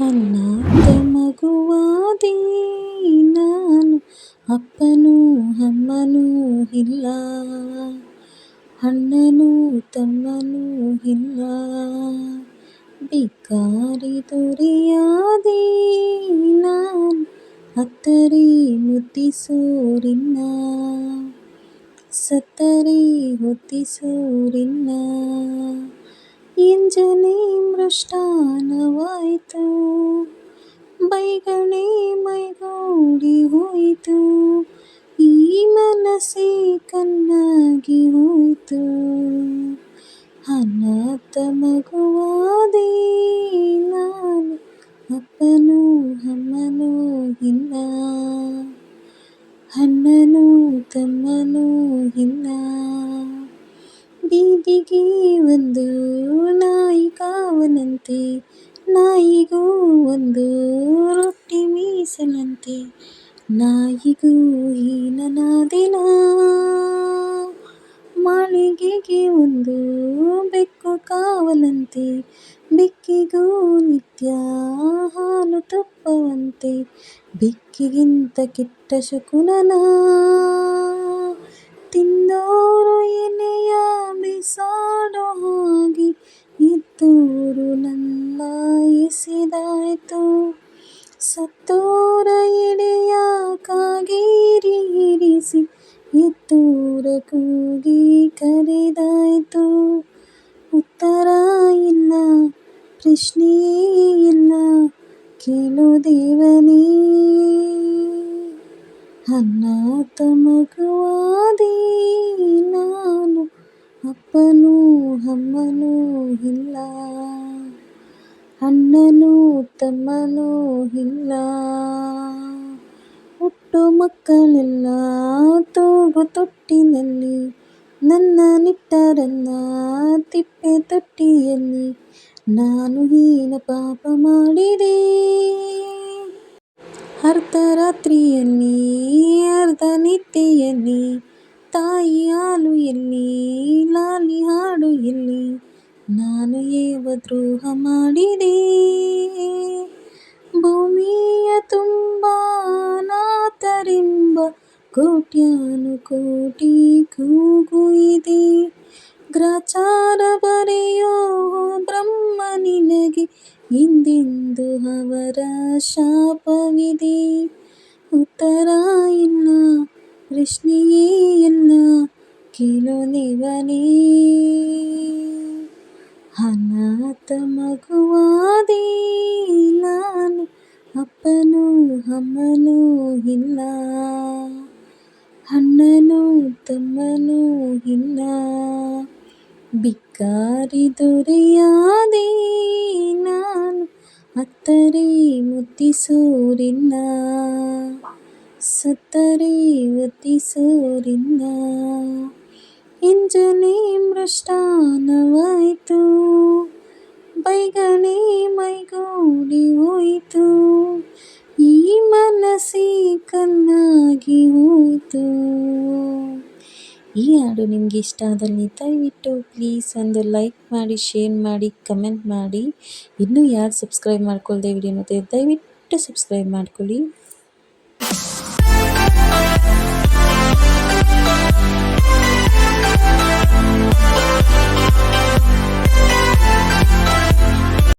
ಅನಾಥ ಮಗುವಾದೆ ನಾನು ಅಪ್ಪನೂ ಅಮ್ಮನೂ ಇಲ್ಲ. ಅಣ್ಣನೂ ತಮ್ಮನೂ ಇಲ್ಲ. ಭಿಕಾರಿ ದೊರೆಯಾದೆ. ನಾನು ಅತ್ತರೆ ಮುದ್ದಿಸೋರಿಲ್ಲ ಸತ್ತರೆ ಹೊತ್ತಿಸೋರಿಲ್ಲ ಎಂಜನೆ ಮೃಷ್ಟಾನವಾಯಿತು. ಬೈಗಣೆ ಮೈಗೂಡಿ ಹೋಯಿತು. ಈ ಮನಸ್ಸೇ ಕಣ್ಣಾಗಿ ಹೋಯಿತು. ಅನಾಥ ಮಗುವಾದೆ ನಾನು, ಅಪ್ಪನು ಅಮ್ಮನು ಇಲ್ಲ ಅಣ್ಣನು ತಮ್ಮನು ಇಲ್ಲ ಬೀದಿಗೆ ಒಂದು ನಾಯಿ ಕಾವನಂತೆ, ನಾಯಿಗೂ ಒಂದು ರೊಟ್ಟಿ ಮೀಸಲಂತೆ, ನಾಯಿಗೂ ಹೀನನಾದೆನ? ಮಾಳಿಗೆಗೆ ಒಂದು ಬೆಕ್ಕು ಕಾವಲಂತೆ, ಬೆಕ್ಕಿಗೂ ನಿತ್ಯ ಹಾಲು ತುಪ್ಪವಂತೆ, ಬೆಕ್ಕಿಗಿಂತ ಕೆಟ್ಟ ಶಕುನನ? ತಿಂದೋರು ಎನೆಯ ಬಿಸಾಡೋ ಹಾಗೆ ಇದ್ದೋರು ನನ್ನ ಎಸೆದಾಯ್ತು. ಸತ್ತೋರ ಎಡೆಯ ಕಾಗೇರಿ ಇರಿಸಿ ಎತ್ತೋರ ಕೂಗಿ ಕರೆದಾಯ್ತು. ಉತ್ತರ ಇಲ್ಲ, ಪ್ರಶ್ನೆಯೇ ಇಲ್ಲ, ಕೇಳೋ ದೇವನೇ. ಅನಾಥ ಅಣ್ಣನೂ ತಮ್ಮನೂ ಇಲ್ಲ ಹುಟ್ಟು ಮಕ್ಕಳೆಲ್ಲ ತೂಗು ತೊಟ್ಟಿನಲ್ಲಿ ನನ್ನ ನಿಟ್ಟರನ್ನ ತಿಪ್ಪೆ ತೊಟ್ಟಿಯಲ್ಲಿ ನಾನು ಹೀನ ಪಾಪ ಮಾಡಿದೆ ಅರ್ಧರಾತ್ರಿಯಲ್ಲಿ ಅರ್ಧ ನಿದ್ದೆಯಲ್ಲಿ ತಾಯಿ ಹಾಲು ಎಲ್ಲಿ ನಾನು ಏವ ದ್ರೋಹ ಮಾಡಿದೆ ಭೂಮಿಯ ತುಂಬ ಅನಾಥರೆಂಬ ಕೋಟ್ಯಾನು ಕೋಟಿ ಕೂಗು ಇದೆ. ಗ್ರಾಚಾರ ಬರೆಯೋ ಬ್ರಹ್ಮ ನಿನಗೆ ಹಿಂದೆಂದು ಅವರ ಶಾಪವಿದೆ. ಉತ್ತರ ಇಲ್ಲ ಪ್ರಶ್ನೆಯೇ ಇಲ್ಲ ಕೇಳೋ ದೇವನೇ ಅನಾಥ ಮಗುವಾದೆ ನಾನು, ಅಪ್ಪನೂ ಅಮ್ಮನೂ ಇಲ್ಲ. ಅಣ್ಣನೂ ತಮ್ಮನೂ ಇಲ್ಲ. ಭಿಕಾರಿ ದೊರೆಯಾದೆ ನಾನು, ಅತ್ತರೆ ಮುದ್ದಿಸೋರಿಲ್ಲ ಸತ್ತರೆ ಒತ್ತಿಸೋರಿಲ್ಲ ಎಂಜನೆ ಮೃಷ್ಟಾನವಾಯಿತು. ಬೈಗಣೆ ಮೈಗೂಡಿ ಹೋಯಿತು. ಈ ಮನಸ್ಸಿ ಕನ್ನಾಗಿ ಹೋಯಿತು. ಈ ಹಾಡು ನಿಮಗೆ ಇಷ್ಟ ಆದಲ್ಲಿ ದಯವಿಟ್ಟು ಪ್ಲೀಸ್ ಒಂದು ಲೈಕ್ ಮಾಡಿ, ಶೇರ್ ಮಾಡಿ, ಕಮೆಂಟ್ ಮಾಡಿ. ಇನ್ನೂ ಯಾರು ಸಬ್ಸ್ಕ್ರೈಬ್ ಮಾಡ್ಕೊಳ್ದೆ ವಿಡಿಯೋ ನೋಡ್ತಿದ್ರೆ ದಯವಿಟ್ಟು ಸಬ್ಸ್ಕ್ರೈಬ್ ಮಾಡ್ಕೊಳ್ಳಿ.